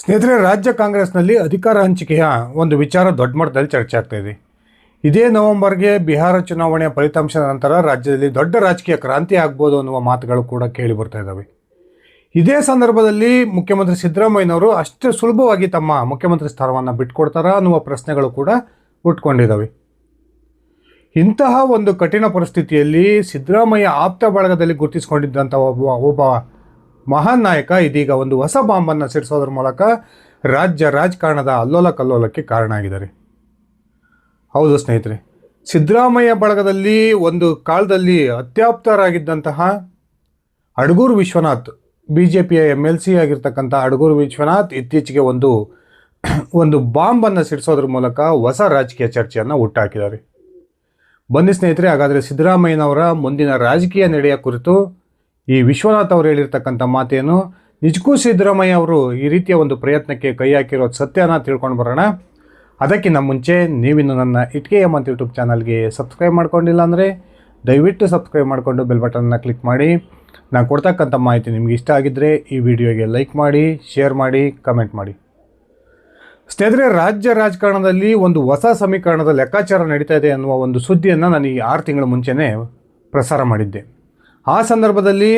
ಸ್ನೇಹಿತರೆ, ರಾಜ್ಯ ಕಾಂಗ್ರೆಸ್ನಲ್ಲಿ ಅಧಿಕಾರ ಹಂಚಿಕೆಯ ಒಂದು ವಿಚಾರ ದೊಡ್ಡ ಮಟ್ಟದಲ್ಲಿ ಚರ್ಚೆ ಆಗ್ತಾ ಇದೆ. ಇದೇ ನವೆಂಬರ್ಗೆ ಬಿಹಾರ ಚುನಾವಣೆಯ ಫಲಿತಾಂಶದ ನಂತರ ರಾಜ್ಯದಲ್ಲಿ ದೊಡ್ಡ ರಾಜಕೀಯ ಕ್ರಾಂತಿ ಆಗ್ಬೋದು ಅನ್ನುವ ಮಾತುಗಳು ಕೂಡ ಕೇಳಿ ಬರ್ತಾ ಇದ್ದಾವೆ. ಇದೇ ಸಂದರ್ಭದಲ್ಲಿ ಮುಖ್ಯಮಂತ್ರಿ ಸಿದ್ದರಾಮಯ್ಯನವರು ಅಷ್ಟು ಸುಲಭವಾಗಿ ತಮ್ಮ ಮುಖ್ಯಮಂತ್ರಿ ಸ್ಥಾನವನ್ನು ಬಿಟ್ಕೊಡ್ತಾರಾ ಅನ್ನುವ ಪ್ರಶ್ನೆಗಳು ಕೂಡ ಹುಟ್ಕೊಂಡಿದ್ದಾವೆ ಇಂತಹ ಒಂದು ಕಠಿಣ ಪರಿಸ್ಥಿತಿಯಲ್ಲಿ ಸಿದ್ದರಾಮಯ್ಯ ಆಪ್ತ ಬಳಗದಲ್ಲಿ ಗುರುತಿಸಿಕೊಂಡಿದ್ದಂಥ ಒಬ್ಬ ಒಬ್ಬ ಮಹಾನ್ ನಾಯಕ, ಇದೀಗ ಒಂದು ಹೊಸ ಬಾಂಬನ್ನು ಸಿಡಿಸೋದ್ರ ಮೂಲಕ ರಾಜ್ಯ ರಾಜಕಾರಣದ ಅಲ್ಲೋಲ ಕಲ್ಲೋಲಕ್ಕೆ ಕಾರಣ ಆಗಿದ್ದಾರೆ. ಹೌದು ಸ್ನೇಹಿತರೆ, ಸಿದ್ದರಾಮಯ್ಯ ಬಳಗದಲ್ಲಿ ಒಂದು ಕಾಲದಲ್ಲಿ ಅತ್ಯಾಪ್ತರಾಗಿದ್ದಂತಹ ಅಡಗೂರು ವಿಶ್ವನಾಥ್ ಬಿ ಜೆ ಪಿಯ ಎಂ ಎಲ್ ಸಿ ಆಗಿರ್ತಕ್ಕಂಥ ಅಡಗೂರು ವಿಶ್ವನಾಥ್ ಇತ್ತೀಚೆಗೆ ಒಂದು ಒಂದು ಬಾಂಬನ್ನು ಸಿಡಿಸೋದ್ರ ಮೂಲಕ ಹೊಸ ರಾಜಕೀಯ ಚರ್ಚೆಯನ್ನು ಹುಟ್ಟಾಕಿದ್ದಾರೆ. ಬನ್ನಿ ಸ್ನೇಹಿತರೆ, ಹಾಗಾದರೆ ಸಿದ್ದರಾಮಯ್ಯನವರ ಮುಂದಿನ ರಾಜಕೀಯ ನಡೆಯ ಕುರಿತು ಈ ವಿಶ್ವನಾಥ್ ಅವರು ಹೇಳಿರ್ತಕ್ಕಂಥ ಮಾತೇನು, ನಿಜಕ್ಕೂ ಸಿದ್ದರಾಮಯ್ಯ ಅವರು ಈ ರೀತಿಯ ಒಂದು ಪ್ರಯತ್ನಕ್ಕೆ ಕೈ ಹಾಕಿರೋದು ಸತ್ಯನ ತಿಳ್ಕೊಂಡು ಬರೋಣ. ಅದಕ್ಕಿಂತ ಮುಂಚೆ ನೀವಿನ್ನು ನನ್ನ ಇಟ್ಕೆ ಎಂ ಅಂತ ಯೂಟ್ಯೂಬ್ ಚಾನಲ್ಗೆ ಸಬ್ಸ್ಕ್ರೈಬ್ ಮಾಡ್ಕೊಂಡಿಲ್ಲ ಅಂದರೆ ದಯವಿಟ್ಟು ಸಬ್ಸ್ಕ್ರೈಬ್ ಮಾಡಿಕೊಂಡು ಬೆಲ್ ಬಟನ್ನ ಕ್ಲಿಕ್ ಮಾಡಿ. ನಾನು ಕೊಡ್ತಕ್ಕಂಥ ಮಾಹಿತಿ ನಿಮಗೆ ಇಷ್ಟ ಆಗಿದ್ದರೆ ಈ ವಿಡಿಯೋಗೆ ಲೈಕ್ ಮಾಡಿ, ಶೇರ್ ಮಾಡಿ, ಕಮೆಂಟ್ ಮಾಡಿ. ಸ್ನೇಹಿತರೆ, ರಾಜ್ಯ ರಾಜಕಾರಣದಲ್ಲಿ ಒಂದು ಹೊಸ ಸಮೀಕರಣದ ಲೆಕ್ಕಾಚಾರ ನಡೀತಾ ಇದೆ ಅನ್ನುವ ಒಂದು ಸುದ್ದಿಯನ್ನು ನಾನು ಈ ಆರು ತಿಂಗಳ ಮುಂಚೆನೇ ಪ್ರಸಾರ ಮಾಡಿದ್ದೆ. ಆ ಸಂದರ್ಭದಲ್ಲಿ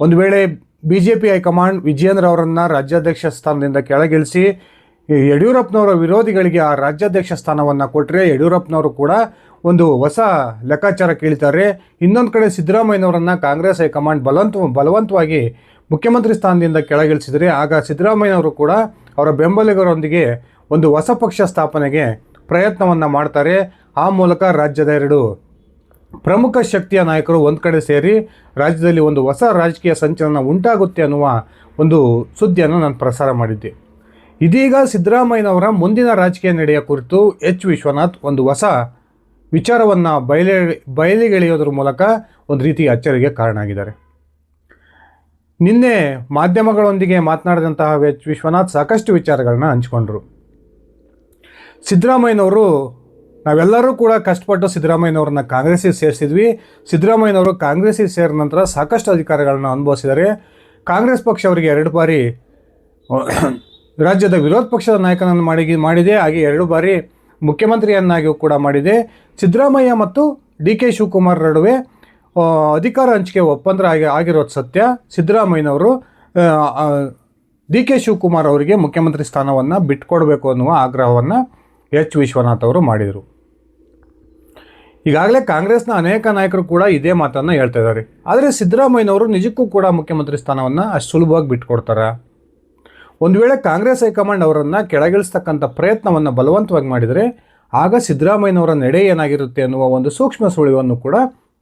ಒಂದು ವೇಳೆ B J P high command Vijayendra ಅವರನ್ನು ರಾಜ್ಯಾಧ್ಯಕ್ಷ ಸ್ಥಾನದಿಂದ ಕೆಳಗಿಳಿಸಿ, ಯಡಿಯೂರಪ್ಪನವರ ವಿರೋಧಿಗಳಿಗೆ ಆ ರಾಜ್ಯಾಧ್ಯಕ್ಷ ಸ್ಥಾನವನ್ನು ಕೊಟ್ಟರೆ ಯಡಿಯೂರಪ್ಪನವರು ಕೂಡ ಒಂದು ಹೊಸ ಲೆಕ್ಕಾಚಾರ ಕೇಳ್ತಾರೆ ಇನ್ನೊಂದು ಕಡೆ ಸಿದ್ದರಾಮಯ್ಯನವರನ್ನು ಕಾಂಗ್ರೆಸ್ ಹೈಕಮಾಂಡ್ ಬಲವಂತ, ಬಲವಂತವಾಗಿ ಮುಖ್ಯಮಂತ್ರಿ ಸ್ಥಾನದಿಂದ ಕೆಳಗಿಳಿಸಿದರೆ, ಆಗ ಸಿದ್ದರಾಮಯ್ಯನವರು ಕೂಡ ಅವರ ಬೆಂಬಲಿಗರೊಂದಿಗೆ ಒಂದು ಹೊಸ ಪಕ್ಷ ಸ್ಥಾಪನೆಗೆ ಪ್ರಯತ್ನವನ್ನು ಮಾಡ್ತಾರೆ. ಆ ಮೂಲಕ ರಾಜ್ಯದ ಎರಡು ಪ್ರಮುಖ ಶಕ್ತಿಯ ನಾಯಕರು ಒಂದು ಕಡೆ ಸೇರಿ ರಾಜ್ಯದಲ್ಲಿ ಒಂದು ಹೊಸ ರಾಜಕೀಯ ಸಂಚಲನ ಉಂಟಾಗುತ್ತೆ ಅನ್ನುವ ಒಂದು ಸುದ್ದಿಯನ್ನು ನಾನು ಪ್ರಸಾರ ಮಾಡಿದ್ದೆ. ಇದೀಗ ಸಿದ್ದರಾಮಯ್ಯನವರ ಮುಂದಿನ ರಾಜಕೀಯ ನಡೆಯ ಕುರಿತು ಎಚ್ ವಿಶ್ವನಾಥ್ ಒಂದು ಹೊಸ ವಿಚಾರವನ್ನು ಬಯಲೆ, ಬಯಲಿಗೆಳೆಯೋದ್ರ ಮೂಲಕ ಒಂದು ರೀತಿ ಅಚ್ಚರಿಗೆ ಕಾರಣ ಆಗಿದ್ದಾರೆ ನಿನ್ನೆ ಮಾಧ್ಯಮಗಳೊಂದಿಗೆ ಮಾತನಾಡಿದಂತಹ ಎಚ್ ವಿಶ್ವನಾಥ್ ಸಾಕಷ್ಟು ವಿಚಾರಗಳನ್ನ ಹಂಚಿಕೊಂಡರು. ಸಿದ್ದರಾಮಯ್ಯನವರು ನಾವೆಲ್ಲರೂ ಕೂಡ ಕಷ್ಟಪಟ್ಟು ಸಿದ್ದರಾಮಯ್ಯನವ್ರನ್ನ ಕಾಂಗ್ರೆಸ್ಸಿಗೆ ಸೇರಿಸಿದ್ವಿ. ಸಿದ್ದರಾಮಯ್ಯನವರು ಕಾಂಗ್ರೆಸ್ಸಿಗೆ ಸೇರಿದ ನಂತರ ಸಾಕಷ್ಟು ಅಧಿಕಾರಗಳನ್ನು ಅನುಭವಿಸಿದ್ದಾರೆ. ಕಾಂಗ್ರೆಸ್ ಪಕ್ಷ ಅವರಿಗೆ ಎರಡು ಬಾರಿ ರಾಜ್ಯದ ವಿರೋಧ ಪಕ್ಷದ ನಾಯಕನನ್ನು ಮಾಡಿ ಮಾಡಿದೆ. ಹಾಗೆ ಎರಡು ಬಾರಿ ಮುಖ್ಯಮಂತ್ರಿಯನ್ನಾಗಿಯೂ ಕೂಡ ಮಾಡಿದೆ. ಸಿದ್ದರಾಮಯ್ಯ ಮತ್ತು ಡಿ ಕೆ ಶಿವಕುಮಾರ್ ನಡುವೆ ಅಧಿಕಾರ ಹಂಚಿಕೆ ಒಪ್ಪಂದ ಆಗಿ ಆಗಿರೋದು ಸತ್ಯ ಸಿದ್ದರಾಮಯ್ಯನವರು ಡಿ ಕೆ ಶಿವಕುಮಾರ್ ಅವರಿಗೆ ಮುಖ್ಯಮಂತ್ರಿ ಸ್ಥಾನವನ್ನು ಬಿಟ್ಕೊಡ್ಬೇಕು ಅನ್ನುವ ಆಗ್ರಹವನ್ನು ಎಚ್ ವಿಶ್ವನಾಥ್ ಅವರು ಮಾಡಿದರು. ಈಗಾಗಲೇ ಕಾಂಗ್ರೆಸ್ನ ಅನೇಕ ನಾಯಕರು ಕೂಡ ಇದೇ ಮಾತನ್ನು ಹೇಳ್ತಾ ಇದ್ದಾರೆ. ಆದರೆ ಸಿದ್ದರಾಮಯ್ಯನವರು ನಿಜಕ್ಕೂ ಕೂಡ ಮುಖ್ಯಮಂತ್ರಿ ಸ್ಥಾನವನ್ನು ಅಷ್ಟು ಸುಲಭವಾಗಿ ಬಿಟ್ಕೊಡ್ತಾರೆ. ಒಂದು ವೇಳೆ ಕಾಂಗ್ರೆಸ್ ಹೈಕಮಾಂಡ್ ಅವರನ್ನು ಕೆಳಗಿಳಿಸ್ತಕ್ಕಂಥ ಪ್ರಯತ್ನವನ್ನು ಬಲವಂತವಾಗಿ ಮಾಡಿದರೆ ಆಗ ಸಿದ್ದರಾಮಯ್ಯನವರ ನಡೆ ಏನಾಗಿರುತ್ತೆ ಅನ್ನುವ ಒಂದು ಸೂಕ್ಷ್ಮ ಸುಳಿವನ್ನು ಕೂಡ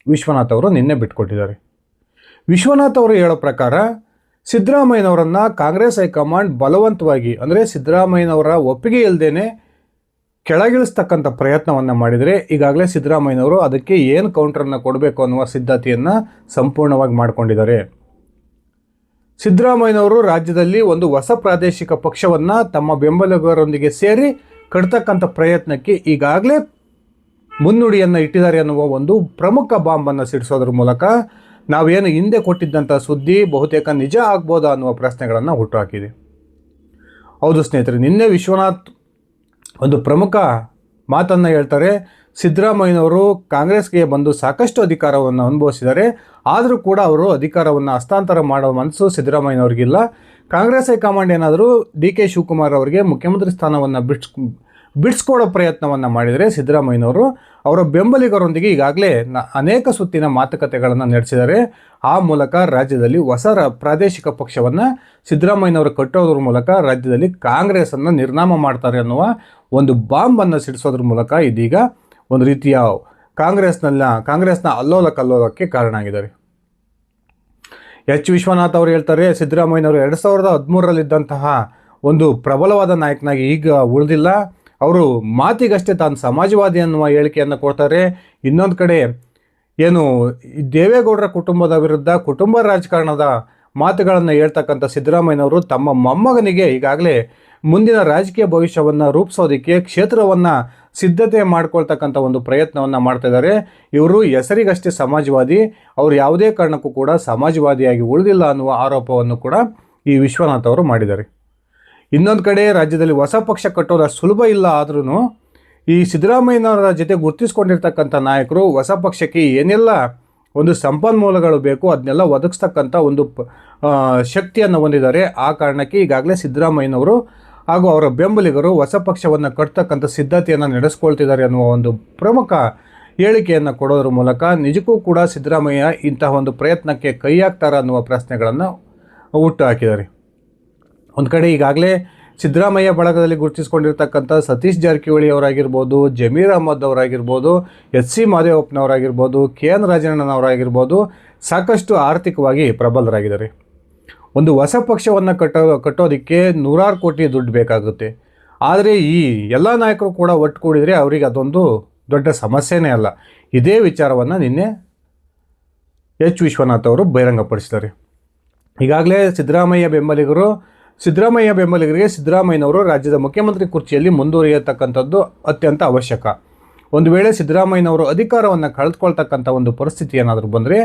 ವಿಶ್ವನಾಥ್ ಅವರು ನಿನ್ನೆ ಬಿಟ್ಕೊಟ್ಟಿದ್ದಾರೆ. ವಿಶ್ವನಾಥ್ ಅವರು ಹೇಳೋ ಪ್ರಕಾರ ಸಿದ್ದರಾಮಯ್ಯನವರನ್ನು ಕಾಂಗ್ರೆಸ್ ಹೈಕಮಾಂಡ್ ಬಲವಂತವಾಗಿ ಅಂದರೆ ಸಿದ್ದರಾಮಯ್ಯನವರ ಒಪ್ಪಿಗೆ ಇಲ್ಲದೇನೆ ಕೆಳಗಿಳಿಸ್ತಕ್ಕಂಥ ಪ್ರಯತ್ನವನ್ನು ಮಾಡಿದರೆ ಈಗಾಗಲೇ ಸಿದ್ದರಾಮಯ್ಯನವರು ಅದಕ್ಕೆ ಏನು ಕೌಂಟರನ್ನು ಕೊಡಬೇಕು ಅನ್ನುವ ಸಿದ್ಧತೆಯನ್ನು ಸಂಪೂರ್ಣವಾಗಿ ಮಾಡಿಕೊಂಡಿದ್ದಾರೆ. ಸಿದ್ದರಾಮಯ್ಯನವರು ರಾಜ್ಯದಲ್ಲಿ ಒಂದು ಹೊಸ ಪ್ರಾದೇಶಿಕ ಪಕ್ಷವನ್ನು ತಮ್ಮ ಬೆಂಬಲಿಗರೊಂದಿಗೆ ಸೇರಿ ಕಟ್ತಕ್ಕಂಥ ಪ್ರಯತ್ನಕ್ಕೆ ಈಗಾಗಲೇ ಮುನ್ನುಡಿಯನ್ನು ಇಟ್ಟಿದ್ದಾರೆ ಅನ್ನುವ ಒಂದು ಪ್ರಮುಖ ಬಾಂಬನ್ನು ಸಿಡಿಸೋದ್ರ ಮೂಲಕ ನಾವೇನು ಹಿಂದೆ ಕೊಟ್ಟಿದ್ದಂಥ ಸುದ್ದಿ ಬಹುತೇಕ ನಿಜ ಆಗ್ಬೋದಾ ಅನ್ನುವ ಪ್ರಶ್ನೆಗಳನ್ನು ಹುಟ್ಟುಹಾಕಿದೆ ಹೌದು ಸ್ನೇಹಿತರೆ, ನಿನ್ನೆ ವಿಶ್ವನಾಥ್ ಒಂದು ಪ್ರಮುಖ ಮಾತನ್ನು ಹೇಳ್ತಾರೆ. ಸಿದ್ದರಾಮಯ್ಯನವರು ಕಾಂಗ್ರೆಸ್ಗೆ ಬಂದು ಸಾಕಷ್ಟು ಅಧಿಕಾರವನ್ನು ಅನುಭವಿಸಿದ್ದಾರೆ. ಆದರೂ ಕೂಡ ಅವರು ಅಧಿಕಾರವನ್ನು ಹಸ್ತಾಂತರ ಮಾಡೋ ಮನಸ್ಸು ಸಿದ್ದರಾಮಯ್ಯನವ್ರಿಗಿಲ್ಲ. ಕಾಂಗ್ರೆಸ್ ಹೈಕಮಾಂಡ್ ಏನಾದರೂ ಡಿ ಕೆ ಶಿವಕುಮಾರ್ ಅವರಿಗೆ ಮುಖ್ಯಮಂತ್ರಿ ಸ್ಥಾನವನ್ನು ಬಿಡ್ಸ್ ಬಿಡಿಸ್ಕೊಡೋ ಪ್ರಯತ್ನವನ್ನು ಮಾಡಿದರೆ ಸಿದ್ದರಾಮಯ್ಯನವರು ಅವರ ಬೆಂಬಲಿಗರೊಂದಿಗೆ ಈಗಾಗಲೇ ನ ಅನೇಕ ಸುತ್ತಿನ ಮಾತುಕತೆಗಳನ್ನು ನಡೆಸಿದ್ದಾರೆ. ಆ ಮೂಲಕ ರಾಜ್ಯದಲ್ಲಿ ಹೊಸ ಪ್ರಾದೇಶಿಕ ಪಕ್ಷವನ್ನು ಸಿದ್ದರಾಮಯ್ಯನವರು ಕಟ್ಟೋದ್ರ ಮೂಲಕ ರಾಜ್ಯದಲ್ಲಿ ಕಾಂಗ್ರೆಸನ್ನು ನಿರ್ನಾಮ ಮಾಡ್ತಾರೆ ಅನ್ನುವ ಒಂದು ಬಾಂಬನ್ನು ಸಿಡಿಸೋದ್ರ ಮೂಲಕ ಇದೀಗ ಒಂದು ರೀತಿಯ ಕಾಂಗ್ರೆಸ್ನಲ್ಲ, ಕಾಂಗ್ರೆಸ್ನ ಅಲ್ಲೋಲ ಕಲ್ಲೋಲಕ್ಕೆ ಕಾರಣ ಆಗಿದ್ದಾರೆ. ಎಚ್ ವಿಶ್ವನಾಥ್ ಅವರು ಹೇಳ್ತಾರೆ, ಸಿದ್ದರಾಮಯ್ಯನವರು ಎರಡು ಸಾವಿರದ ಹದಿಮೂರರಲ್ಲಿದ್ದಂತಹ ಒಂದು ಪ್ರಬಲವಾದ ನಾಯಕನಾಗಿ ಈಗ ಉಳಿದಿಲ್ಲ. ಅವರು ಮಾತಿಗಷ್ಟೇ ತಾನು ಸಮಾಜವಾದಿ ಅನ್ನುವ ಹೇಳಿಕೆಯನ್ನು ಕೊಡ್ತಾರೆ. ಇನ್ನೊಂದು ಕಡೆ ಏನು ದೇವೇಗೌಡರ ಕುಟುಂಬದ ವಿರುದ್ಧ ಕುಟುಂಬ ರಾಜಕಾರಣದ ಮಾತುಗಳನ್ನು ಹೇಳ್ತಕ್ಕಂಥ ಸಿದ್ದರಾಮಯ್ಯನವರು ತಮ್ಮ ಮೊಮ್ಮಗನಿಗೆ ಈಗಾಗಲೇ ಮುಂದಿನ ರಾಜಕೀಯ ಭವಿಷ್ಯವನ್ನು ರೂಪಿಸೋದಕ್ಕೆ ಕ್ಷೇತ್ರವನ್ನು ಸಿದ್ಧತೆ ಮಾಡ್ಕೊಳ್ತಕ್ಕಂಥ ಒಂದು ಪ್ರಯತ್ನವನ್ನು ಮಾಡ್ತಾ ಇದ್ದಾರೆ. ಇವರು ಹೆಸರಿಗಷ್ಟೇ ಸಮಾಜವಾದಿ, ಅವರು ಯಾವುದೇ ಕಾರಣಕ್ಕೂ ಕೂಡ ಸಮಾಜವಾದಿಯಾಗಿ ಉಳಿದಿಲ್ಲ ಅನ್ನುವ ಆರೋಪವನ್ನು ಕೂಡ ಈ ವಿಶ್ವನಾಥ್ ಅವರು ಮಾಡಿದ್ದಾರೆ. ಇನ್ನೊಂದು ಕಡೆ ರಾಜ್ಯದಲ್ಲಿ ಹೊಸ ಪಕ್ಷ ಕಟ್ಟೋದು ಸುಲಭ ಇಲ್ಲ ಆದ್ರೂ ಈ ಸಿದ್ದರಾಮಯ್ಯನವರ ಜೊತೆ ಗುರುತಿಸ್ಕೊಂಡಿರ್ತಕ್ಕಂಥ ನಾಯಕರು ಹೊಸ ಪಕ್ಷಕ್ಕೆ ಏನೆಲ್ಲ ಒಂದು ಸಂಪನ್ಮೂಲಗಳು ಬೇಕು ಅದನ್ನೆಲ್ಲ ಒದಗಿಸ್ತಕ್ಕಂಥ ಒಂದು ಶಕ್ತಿಯನ್ನು ಹೊಂದಿದ್ದಾರೆ. ಆ ಕಾರಣಕ್ಕೆ ಈಗಾಗಲೇ ಸಿದ್ದರಾಮಯ್ಯನವರು ಹಾಗೂ ಅವರ ಬೆಂಬಲಿಗರು ಹೊಸ ಪಕ್ಷವನ್ನು ಕಟ್ತಕ್ಕಂಥ ಸಿದ್ಧತೆಯನ್ನು ನಡೆಸ್ಕೊಳ್ತಿದ್ದಾರೆ ಅನ್ನುವ ಒಂದು ಪ್ರಮುಖ ಹೇಳಿಕೆಯನ್ನು ಕೊಡೋದ್ರ ಮೂಲಕ ನಿಜಕ್ಕೂ ಕೂಡ ಸಿದ್ದರಾಮಯ್ಯ ಇಂತಹ ಒಂದು ಪ್ರಯತ್ನಕ್ಕೆ ಕೈ ಹಾಕ್ತಾರ ಅನ್ನುವ ಪ್ರಶ್ನೆಗಳನ್ನು ಹುಟ್ಟು ಹಾಕಿದ್ದಾರೆ. ಒಂದು ಕಡೆ ಈಗಾಗಲೇ ಸಿದ್ದರಾಮಯ್ಯ ಬಳಗದಲ್ಲಿ ಗುರುತಿಸ್ಕೊಂಡಿರ್ತಕ್ಕಂಥ ಸತೀಶ್ ಜಾರಕಿಹೊಳಿ ಅವರಾಗಿರ್ಬೋದು, ಜಮೀರ್ ಅಹಮದ್ ಅವರಾಗಿರ್ಬೋದು ಎಚ್ ಸಿ ಮಾದೇವಪ್ಪನವರಾಗಿರ್ಬೋದು, ಕೆ ಎನ್ ರಾಜಣ್ಣನವರಾಗಿರ್ಬೋದು ಸಾಕಷ್ಟು ಆರ್ಥಿಕವಾಗಿ ಪ್ರಬಲರಾಗಿದ್ದಾರೆ. ಒಂದು ಹೊಸ ಪಕ್ಷವನ್ನು ಕಟ್ಟೋ, ಕಟ್ಟೋದಕ್ಕೆ ನೂರಾರು ಕೋಟಿ ದುಡ್ಡು ಬೇಕಾಗುತ್ತೆ. ಆದರೆ ಈ ಎಲ್ಲ ನಾಯಕರು ಕೂಡ ಒಟ್ಟುಗೂಡಿದರೆ ಅವರಿಗೆ ಅದೊಂದು ದೊಡ್ಡ ಸಮಸ್ಯೆನೇ ಅಲ್ಲ. ಇದೇ ವಿಚಾರವನ್ನು ನಿನ್ನೆ ಎಚ್ ವಿಶ್ವನಾಥ್ ಅವರು ಬಹಿರಂಗಪಡಿಸಿದ್ದಾರೆ. ಈಗಾಗಲೇ ಸಿದ್ದರಾಮಯ್ಯ ಬೆಂಬಲಿಗರು ಸಿದ್ದರಾಮಯ್ಯ ಬೆಂಬಲಿಗರಿಗೆ ಸಿದ್ದರಾಮಯ್ಯನವರು ರಾಜ್ಯದ ಮುಖ್ಯಮಂತ್ರಿ ಕುರ್ಚಿಯಲ್ಲಿ ಮುಂದುವರಿಯತಕ್ಕಂಥದ್ದು ಅತ್ಯಂತ ಅವಶ್ಯಕ. ಒಂದು ವೇಳೆ ಸಿದ್ದರಾಮಯ್ಯನವರು ಅಧಿಕಾರವನ್ನು ಕಳೆದುಕೊಳ್ತಕ್ಕಂಥ ಒಂದು ಪರಿಸ್ಥಿತಿ ಏನಾದರೂ ಬಂದರೆ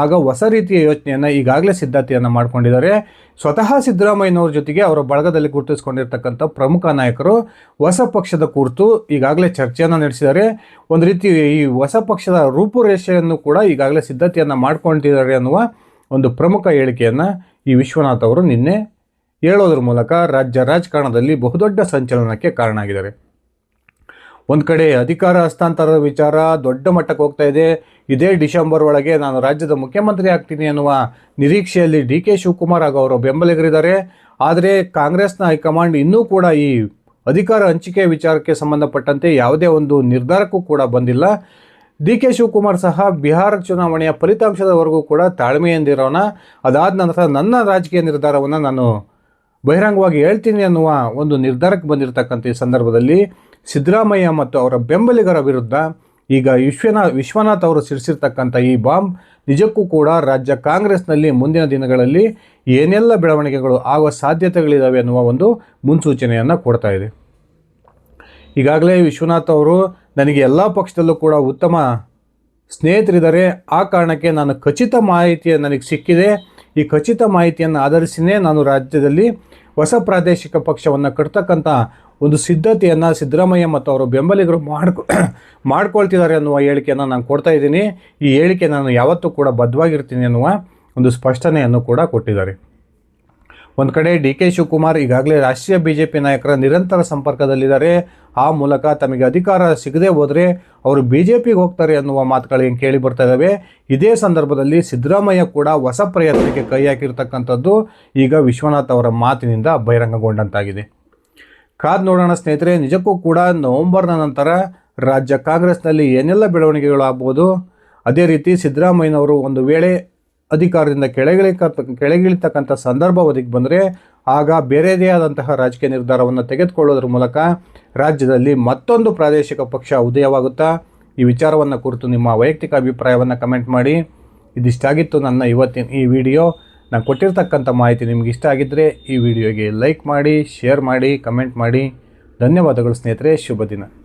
ಆಗ ಹೊಸ ರೀತಿಯ ಯೋಚನೆಯನ್ನು ಈಗಾಗಲೇ ಸಿದ್ಧತೆಯನ್ನು ಮಾಡ್ಕೊಂಡಿದ್ದಾರೆ. ಸ್ವತಃ ಸಿದ್ದರಾಮಯ್ಯನವ್ರ ಜೊತೆಗೆ ಅವರ ಬಳಗದಲ್ಲಿ ಗುರುತಿಸ್ಕೊಂಡಿರ್ತಕ್ಕಂಥ ಪ್ರಮುಖ ನಾಯಕರು ಹೊಸ ಪಕ್ಷದ ಕುರಿತು ಈಗಾಗಲೇ ಚರ್ಚೆಯನ್ನು ನಡೆಸಿದ್ದಾರೆ. ಒಂದು ರೀತಿ ಈ ಹೊಸ ಪಕ್ಷದ ರೂಪುರೇಷೆಯನ್ನು ಕೂಡ ಈಗಾಗಲೇ ಸಿದ್ಧತೆಯನ್ನು ಮಾಡ್ಕೊಂಡಿದ್ದಾರೆ ಅನ್ನುವ ಒಂದು ಪ್ರಮುಖ ಹೇಳಿಕೆಯನ್ನು ಈ ವಿಶ್ವನಾಥ್ ಅವರು ನಿನ್ನೆ ಹೇಳೋದ್ರ ಮೂಲಕ ರಾಜ್ಯ ರಾಜಕಾರಣದಲ್ಲಿ ಬಹುದೊಡ್ಡ ಸಂಚಲನಕ್ಕೆ ಕಾರಣ ಆಗಿದ್ದಾರೆ ಒಂದು ಕಡೆ ಅಧಿಕಾರ ಹಸ್ತಾಂತರದ ವಿಚಾರ ದೊಡ್ಡ ಮಟ್ಟಕ್ಕೆ ಹೋಗ್ತಾ ಇದೆ. ಇದೇ ಡಿಸೆಂಬರ್ ಒಳಗೆ ನಾನು ರಾಜ್ಯದ ಮುಖ್ಯಮಂತ್ರಿ ಆಗ್ತೀನಿ ಅನ್ನುವ ನಿರೀಕ್ಷೆಯಲ್ಲಿ ಡಿ ಕೆ ಶಿವಕುಮಾರ್ ಹಾಗೂ ಅವರು ಬೆಂಬಲಿಗರಿದ್ದಾರೆ. ಆದರೆ ಕಾಂಗ್ರೆಸ್ನ ಹೈಕಮಾಂಡ್ ಇನ್ನೂ ಕೂಡ ಈ ಅಧಿಕಾರ ಹಂಚಿಕೆ ವಿಚಾರಕ್ಕೆ ಸಂಬಂಧಪಟ್ಟಂತೆ ಯಾವುದೇ ಒಂದು ನಿರ್ಧಾರಕ್ಕೂ ಕೂಡ ಬಂದಿಲ್ಲ. ಡಿ ಕೆ ಶಿವಕುಮಾರ್ ಸಹ ಬಿಹಾರ ಚುನಾವಣೆಯ ಫಲಿತಾಂಶದವರೆಗೂ ಕೂಡ ತಾಳ್ಮೆಯಿಂದಿರೋಣ. ಅದಾದ ನಂತರ ನನ್ನ ರಾಜಕೀಯ ನಿರ್ಧಾರವನ್ನು ನಾನು ಬಹಿರಂಗವಾಗಿ ಹೇಳ್ತೀನಿ ಅನ್ನುವ ಒಂದು ನಿರ್ಧಾರಕ್ಕೆ ಬಂದಿರತಕ್ಕಂಥ ಈ ಸಂದರ್ಭದಲ್ಲಿ ಸಿದ್ದರಾಮಯ್ಯ ಮತ್ತು ಅವರ ಬೆಂಬಲಿಗರ ವಿರುದ್ಧ ಈಗ ವಿಶ್ವನಾಥ್ ವಿಶ್ವನಾಥ್ ಅವರು ಸಿಡಿಸಿರ್ತಕ್ಕಂಥ ಈ ಬಾಂಬ್ ನಿಜಕ್ಕೂ ಕೂಡ ರಾಜ್ಯ ಕಾಂಗ್ರೆಸ್ನಲ್ಲಿ ಮುಂದಿನ ದಿನಗಳಲ್ಲಿ ಏನೆಲ್ಲ ಬೆಳವಣಿಗೆಗಳು ಆಗುವ ಸಾಧ್ಯತೆಗಳಿದ್ದಾವೆ ಅನ್ನುವ ಒಂದು ಮುನ್ಸೂಚನೆಯನ್ನು ಕೊಡ್ತಾ ಇದೆ. ಈಗಾಗಲೇ ವಿಶ್ವನಾಥ್ ಅವರು ನನಗೆ ಎಲ್ಲ ಪಕ್ಷದಲ್ಲೂ ಕೂಡ ಉತ್ತಮ ಸ್ನೇಹಿತರಿದ್ದಾರೆ. ಆ ಕಾರಣಕ್ಕೆ ನಾನು ಖಚಿತ ಮಾಹಿತಿ ನನಗೆ ಸಿಕ್ಕಿದೆ. ಈ ಖಚಿತ ಮಾಹಿತಿಯನ್ನು ಆಧರಿಸಿನೇ ನಾನು ರಾಜ್ಯದಲ್ಲಿ ಹೊಸ ಪ್ರಾದೇಶಿಕ ಪಕ್ಷವನ್ನು ಕಟ್ತಕ್ಕಂಥ ಒಂದು ಸಿದ್ಧತೆಯನ್ನು ಸಿದ್ದರಾಮಯ್ಯ ಮತ್ತು ಅವರ ಬೆಂಬಲಿಗರು ಮಾಡ್ಕೊ, ಮಾಡ್ಕೊಳ್ತಿದ್ದಾರೆ ಅನ್ನುವ ಹೇಳಿಕೆಯನ್ನು ನಾನು ಕೊಡ್ತಾ ಇದ್ದೀನಿ. ಈ ಹೇಳಿಕೆ ನಾನು ಯಾವತ್ತೂ ಕೂಡ ಬದ್ಧವಾಗಿರ್ತೀನಿ ಅನ್ನುವ ಒಂದು ಸ್ಪಷ್ಟನೆಯನ್ನು ಕೂಡ ಕೊಟ್ಟಿದ್ದಾರೆ. ಒಂದು ಕಡೆ ಡಿ ಕೆ ಶಿವಕುಮಾರ್ ಈಗಾಗಲೇ ರಾಷ್ಟ್ರೀಯ ಬಿ ಜೆ ಪಿ ನಾಯಕರ ನಿರಂತರ ಸಂಪರ್ಕದಲ್ಲಿದ್ದಾರೆ. ಆ ಮೂಲಕ ತಮಗೆ ಅಧಿಕಾರ ಸಿಗದೆ ಹೋದರೆ ಅವರು ಬಿ ಜೆ ಪಿಗೆ ಹೋಗ್ತಾರೆ ಅನ್ನುವ ಏನು ಕೇಳಿ ಬರ್ತಾ ಇದ್ದಾವೆ ಇದೇ ಸಂದರ್ಭದಲ್ಲಿ ಸಿದ್ದರಾಮಯ್ಯ ಕೂಡ ಹೊಸ ಪ್ರಯತ್ನಕ್ಕೆ ಕೈ ಹಾಕಿರ್ತಕ್ಕಂಥದ್ದು ಈಗ ವಿಶ್ವನಾಥ್ ಅವರ ಮಾತಿನಿಂದ ಬಹಿರಂಗಗೊಂಡಂತಾಗಿದೆ. ಕಾದ್ ನೋಡೋಣ ಸ್ನೇಹಿತರೆ, ನಿಜಕ್ಕೂ ಕೂಡ ನವೆಂಬರ್ನ ನಂತರ ರಾಜ್ಯ ಕಾಂಗ್ರೆಸ್ನಲ್ಲಿ ಏನೆಲ್ಲ ಬೆಳವಣಿಗೆಗಳು ಆಗ್ಬೋದು ಅದೇ ರೀತಿ ಸಿದ್ದರಾಮಯ್ಯನವರು ಒಂದು ವೇಳೆ ಅಧಿಕಾರದಿಂದ ಕೆಳಗಿಳಿಕ, ಕೆಳಗಿಳಿತಕ್ಕಂಥ ಸಂದರ್ಭ ಒದಗಿ ಬಂದರೆ ಆಗ ಬೇರೆದೇ ಆದಂತಹ ರಾಜಕೀಯ ನಿರ್ಧಾರವನ್ನು ತೆಗೆದುಕೊಳ್ಳೋದ್ರ ಮೂಲಕ ರಾಜ್ಯದಲ್ಲಿ ಮತ್ತೊಂದು ಪ್ರಾದೇಶಿಕ ಪಕ್ಷ ಉದಯವಾಗುತ್ತಾ? ಈ ವಿಚಾರವನ್ನು ಕುರಿತು ನಿಮ್ಮ ವೈಯಕ್ತಿಕ ಅಭಿಪ್ರಾಯವನ್ನು ಕಮೆಂಟ್ ಮಾಡಿ. ಇದಿಷ್ಟಾಗಿತ್ತು ನನ್ನ ಇವತ್ತಿನ ಈ ವಿಡಿಯೋ. ನಾನು ಕೊಟ್ಟಿರ್ತಕ್ಕಂಥ ಮಾಹಿತಿ ನಿಮ್ಗೆ ಇಷ್ಟ ಆಗಿದ್ದರೆ ಈ ವಿಡಿಯೋಗೆ ಲೈಕ್ ಮಾಡಿ, ಶೇರ್ ಮಾಡಿ, ಕಮೆಂಟ್ ಮಾಡಿ. ಧನ್ಯವಾದಗಳು ಸ್ನೇಹಿತರೆ, ಶುಭ ದಿನ.